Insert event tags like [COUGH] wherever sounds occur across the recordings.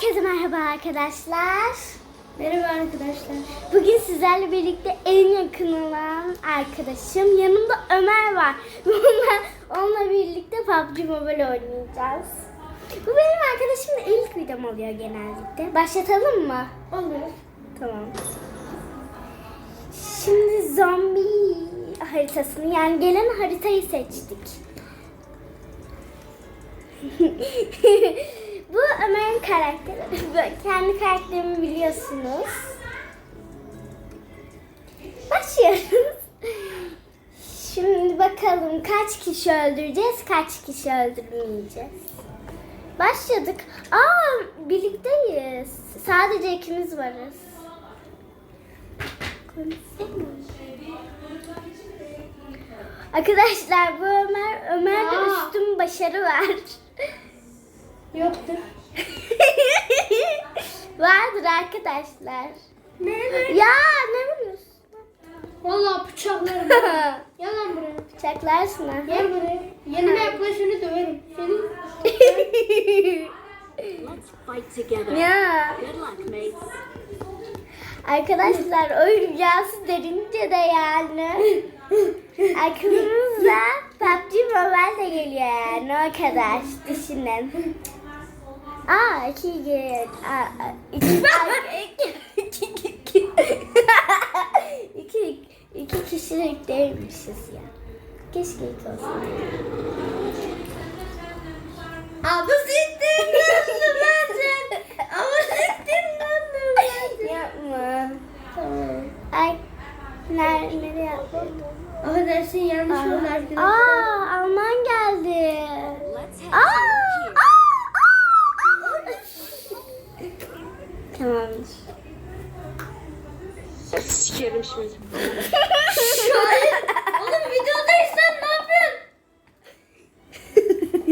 Herkese merhaba arkadaşlar. Merhaba arkadaşlar. Bugün sizlerle birlikte en yakın olan arkadaşım. Yanımda Ömer var. [LAUGHS] Onunla, onunla birlikte PUBG Mobile oynayacağız. Bu benim arkadaşımın ilk videom oluyor genellikle. Başlatalım mı? Olur. Tamam. Şimdi zombi haritasını yani gelen haritayı seçtik. [LAUGHS] Bu Ömer'in karakteri. [LAUGHS] Kendi karakterimi biliyorsunuz. Başlıyoruz. Şimdi bakalım kaç kişi öldüreceğiz, kaç kişi öldürmeyeceğiz. Başladık. Aa birlikteyiz. Sadece ikimiz varız. Arkadaşlar bu Ömer, Ömer'de üstün başarı var. Yoktur. [LAUGHS] Vardır arkadaşlar. Ne? Ya ne vuruyorsun? Valla bıçaklarım. [LAUGHS] Yalan buraya. Bıçaklarsın ha. Gel buraya. Yanıma yaklaşını döverim. Senin Let's fight together. ya Good luck, mates. arkadaşlar oyun rüyası derince de yani. Aklımıza [LAUGHS] PUBG Mobile de geliyor yani o kadar düşünün. Aa iki gün. Aa, [LAUGHS] iki, iki, iki, iki, [LAUGHS] iki, iki kişilik değilmişiz ya. Keşke iki olsun. Abi sittin döndüm ben sen. Ama sittin döndüm ben Yapma. Ay. Nerede, nereye yaptın? Affedersin yanlış oldu arkadaşlar. Aa, Alman geldi. Let's head Aa, to aa, here. aa, aa. Tamamdır. Sikerim şimdi. Oğlum videodaysan ne yapıyorsun?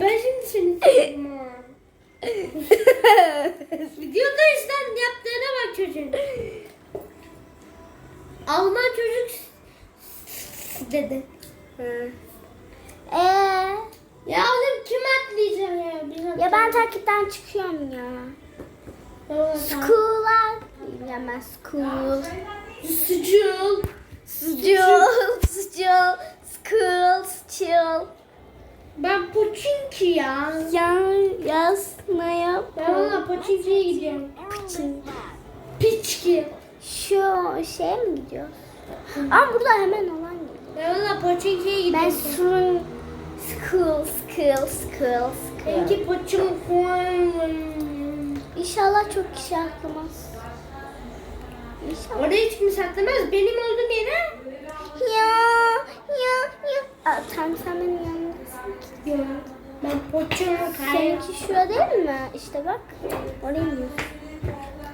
ben şimdi seni sevdim ha. Videodaysan yaptığına bak çocuğun. Alman çocuk s- dedi. Ee, Ya oğlum kim atlayacağım ya? Biz ya ben takipten çıkıyorum ya. School'a gideceğim ben school. Sucul. School, school, school. Ben Poçinki ya. Yan, yazmaya Ben valla Poçinki'ye gidiyorum. Pıçın. Piçki. Şu şeye mi gidiyor? Ama burada hemen olan geliyor. Ben valla Poçinki'ye Ben gidiyorum. sun school, school, school, school. Benimki Poçinki. İnşallah çok kişi atlamaz. İnşallah. Orada hiç kimse atlamaz. Benim olduğum yere. Ya, ya, ya. Aa, tamam sen benim yanımdasın. Yok. Ben Poçinki. Seninki şurada değil mi? İşte bak. Oraya iniyorsun.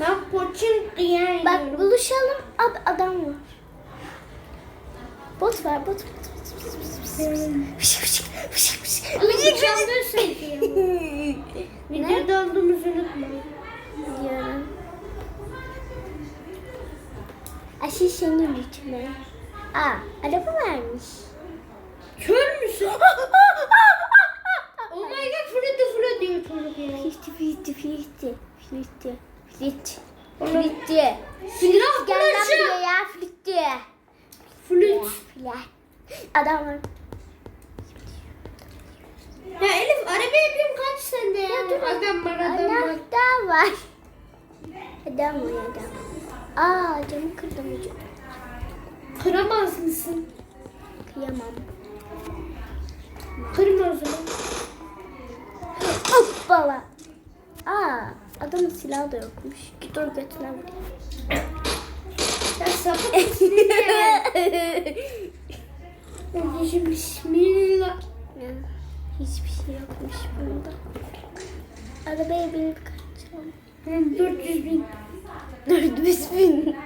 Ben Poçinki'ye Bak buluşalım. Ad, adam var. Bot var, bot. bot, bot, bot. Oğlum çaldın sanki ya. [LAUGHS] Videoda olduğumuzu unutma. Aşı senin içme. Aa, araba vermiş. Kör müsün? [LAUGHS] oh my god fırladı fırladı diyor çocuk ya. Fifty, fifty, fifty, fifty, fifty. Oğlum, Fifty. Silah Gel lan bulaşık. buraya ya, fifty. Flüt. Filan. Adam var. Ya Elif arabaya bin kaç sende ya? Adam var adam var. Anahtar var. Adam var adam. Aa camı kırdım ucu. Kıramaz mısın? Kıyamam. Kırma o zaman. Hoppala. Aa adamın silahı da yokmuş. Git dur götüne vurayım. Ya sapık mısın ya? [LAUGHS] Kardeşim bismillah. Ya, Hiçbir şey yokmuş bunda. Arabaya binip kaçacağım. Hı, 400 bin. Dört yüz bin.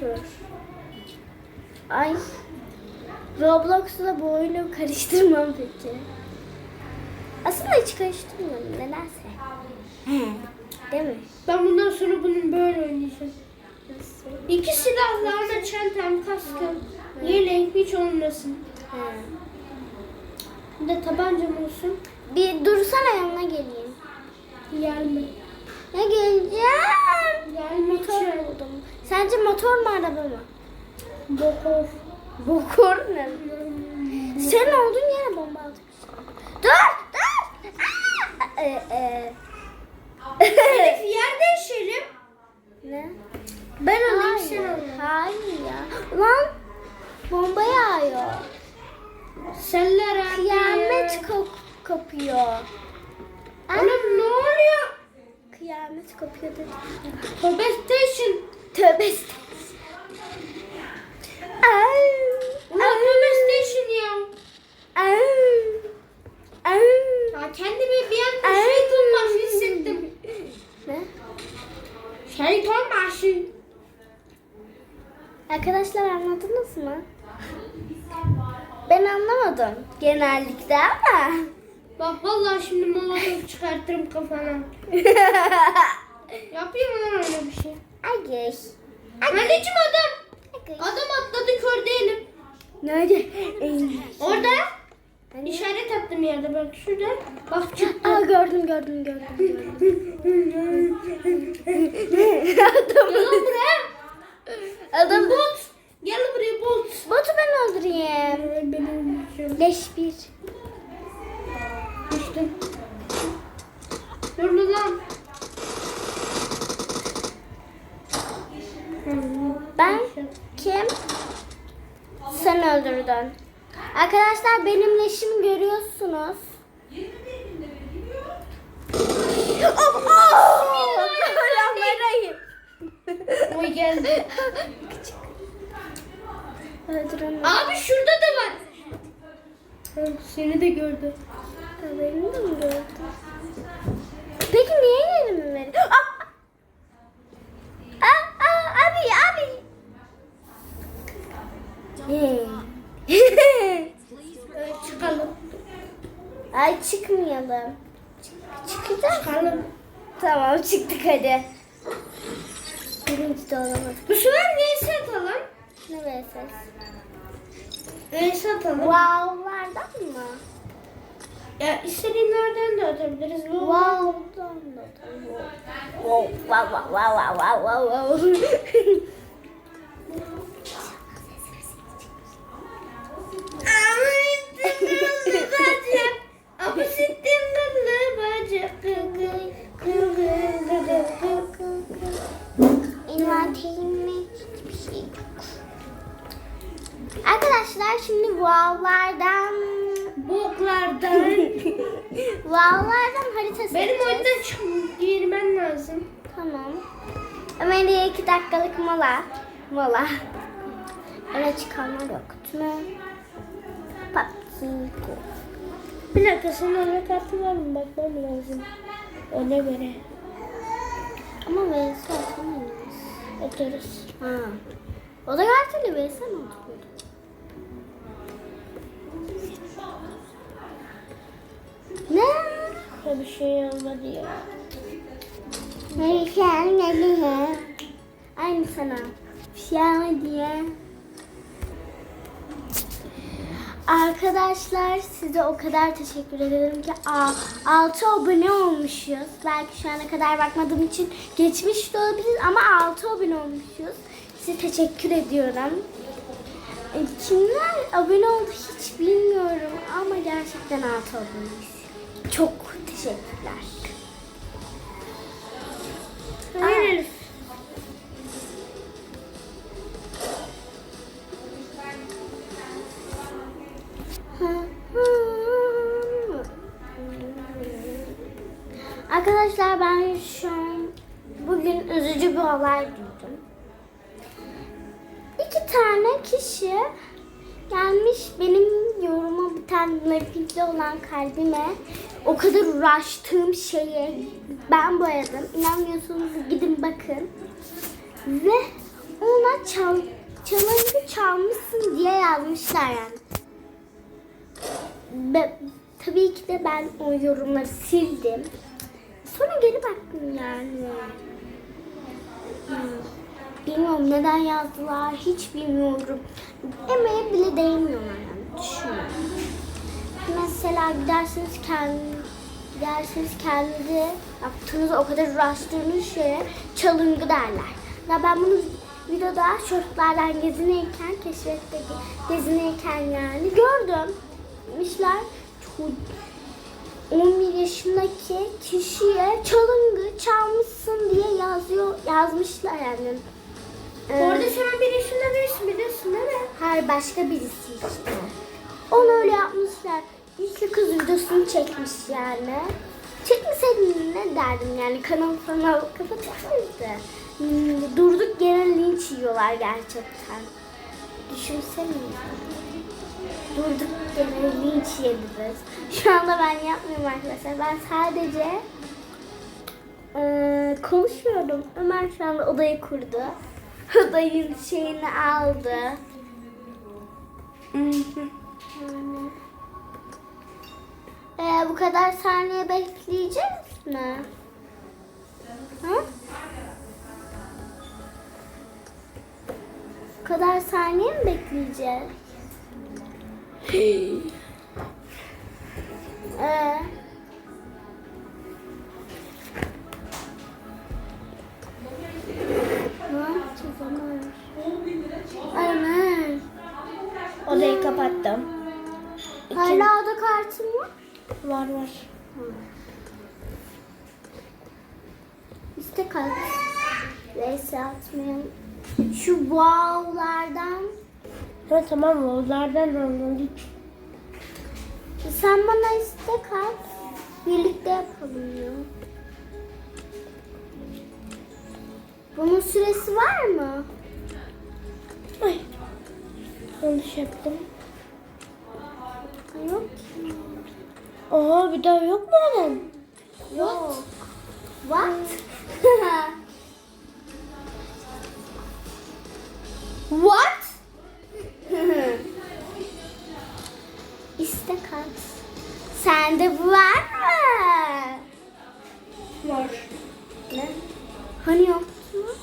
Sor. Ay. Roblox'la bu oyunu karıştırmam peki. Aslında hiç karıştırmıyorum nedense. He. Değil mi? Ben bundan sonra bunun böyle oynayacağım. Nasıl? İki silahlı ama çantam, kaskım, yelek hiç olmasın. He. Bir de tabancam olsun. Bir dursana yanına geleyim. Gelme. Ne geleceğim? Gelme. Motor buldum. Sence motor mu araba mı? Bokor. Bokor ne? Sen olduğun yere bomba aldık. Dur dur. Aa! Ee, e. Elif yer değişelim. ne? Ben alayım sen al. hayır ya. Lan bomba yağıyor. Seller. Kıyamet kop kopuyor. Oğlum ne oluyor? Kıyamet kopuyor dedi. Tövbe station. Tövbe. Ay. Ulan tövbe station ya. Ay. Ay. Ya kendimi bir an şeytan başı hissettim. Ne? Şeytan başı. Arkadaşlar anladınız mı? Ben anlamadım genellikle ama. Bak vallahi şimdi molotof çıkartırım kafana. [LAUGHS] Yapayım mı lan öyle bir şey? Ay. Anneciğim adam. Adam atladı kör değilim. Nerede? [LAUGHS] Orada Hani? işaret attım yerde bak şurada. Bak çıktı. Aa gördüm gördüm gördüm. gördüm. [LAUGHS] Gel lan buraya. Adam Bot. Gel buraya bot. Botu ben öldüreyim. İçin. Leş bir. Düştüm. Dur lan. Ben kim? Öldürdün. Arkadaşlar benim leşimi görüyorsunuz. Oh, oh! Bismillahirrahmanirrahim. Oy geldi. Öldürün. Abi şurada da var. Seni de gördü. Beni de mi gördün? Peki niye yerimi verin? Ah! Ah, ah, abi, abi. Evet, [LAUGHS] çıkalım. Ay çıkmayalım. Çık- çıkacağız. Çıkalım. Tamam çıktık hadi. Birinci de olamadık. Bu sefer vs atalım. Ne vereceğiz? Vs atalım. Wow'lardan mı? Ya istediğinlerden de atabiliriz. Wow'dan da. Wow, wow, wow, wow, wow, wow, wow. [LAUGHS] mola. Mola. Öne çıkanlar yok. Tüme. Papsiko. Bir dakika senin öyle kartı var mı? Bakmam lazım. Ona göre. Ama VS atamayız. Atarız. Ha. O da kartıyla VS mi? Ne? Ya bir şey olmadı ya. Şey ne diye? Aynı sana. Ama diye. Arkadaşlar size o kadar teşekkür ederim ki 6 abone olmuşuz. Belki şu ana kadar bakmadığım için geçmiş de olabilir ama 6 abone olmuşuz. Size teşekkür ediyorum. E, Kimler abone oldu hiç bilmiyorum ama gerçekten 6 aboneyiz. Çok teşekkürler. Hayır şu bugün üzücü bir olay duydum. İki tane kişi gelmiş benim yoruma bir tane renkli olan kalbime o kadar uğraştığım şeye ben boyadım. İnanmıyorsanız gidin bakın. Ve ona çal, çalıncı çalmışsın diye yazmışlar yani. Be, tabii ki de ben o yorumları sildim. Sonra geri baktım yani. Hmm. Bilmiyorum neden yazdılar hiç bilmiyorum. Emeğe bile değmiyorlar yani düşünüyorum. Mesela gidersiniz kendi gidersiniz kendi yaptığınız o kadar uğraştığınız şeye çalıngı derler. Ya ben bunu videoda çocuklardan gezinirken, keşfette ge- gezinirken yani gördüm. Demişler ço- 11 yaşındaki kişiye çalıngı çalmışsın diye yazıyor yazmışlar yani. Ee, Orada an bir yaşında birisi biliyorsun değil mi? Hayır başka birisi işte. Onu öyle yapmışlar. Ki kız videosunu çekmiş yani. Çekmeseydin ne derdim yani kanal alıp kapatırdı. Hmm, durduk yere linç yiyorlar gerçekten. Düşünsene. Durduk yere linç yediniz. Şu anda ben yapmıyorum arkadaşlar. Ben sadece eee, konuşuyorum. Ömer şu anda odayı kurdu. Odayın şeyini aldı. Ee, bu kadar saniye bekleyeceğiz mi? Hı? Bu kadar saniye mi bekleyeceğiz? Ee, Ömer? Ömer. Odayı kapattım. Hala oda kartın mı? Var var. İşte kalk. Neyse atmayalım. Şu wow'lardan Ha tamam onlardan anladık. sen bana istek at. Birlikte yapalım ya. Bunun süresi var mı? Ay. Yanlış yaptım. Yok ki. Oha bir daha yok mu onun? Yok. What? What? [LAUGHS] İstek at. Sende bu var mı? Var. Ne? Hani yoktu?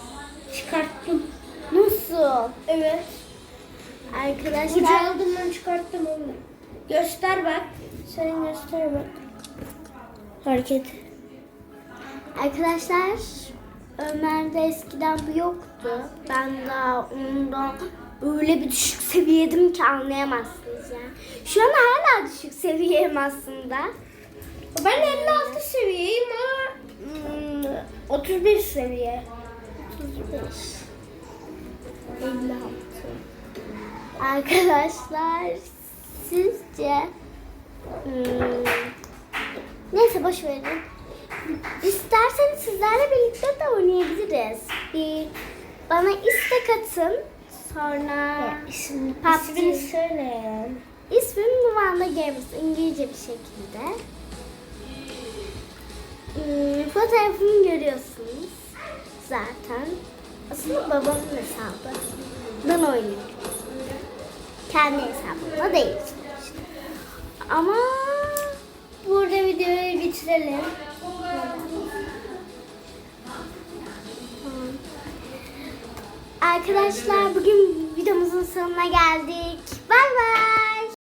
Çıkarttım. Nasıl? Evet. Arkadaşlar Ucaldığımdan çıkarttım onu. Göster bak. Sen göster bak. Hareket. Arkadaşlar Ömer'de eskiden bu yoktu. Ben daha ondan öyle bir düşük seviyedim ki anlayamazsınız Şu an hala düşük seviyem aslında. Ben 56 seviyeyim ama hmm, 31 seviye. 35. 56. Arkadaşlar sizce hmm, neyse boş verin. İsterseniz sizlerle birlikte de oynayabiliriz. Bir bana istek atın. Sonra İsmini, ismini söyle. İsmim Nuvanda Games İngilizce bir şekilde. Hmm, fotoğrafımı görüyorsunuz zaten. Aslında babamın hesabı. Ben oynuyorum. Kendi hesabımda değil. Ama burada videoyu bitirelim. Arkadaşlar bugün videomuzun sonuna geldik. Bay bay.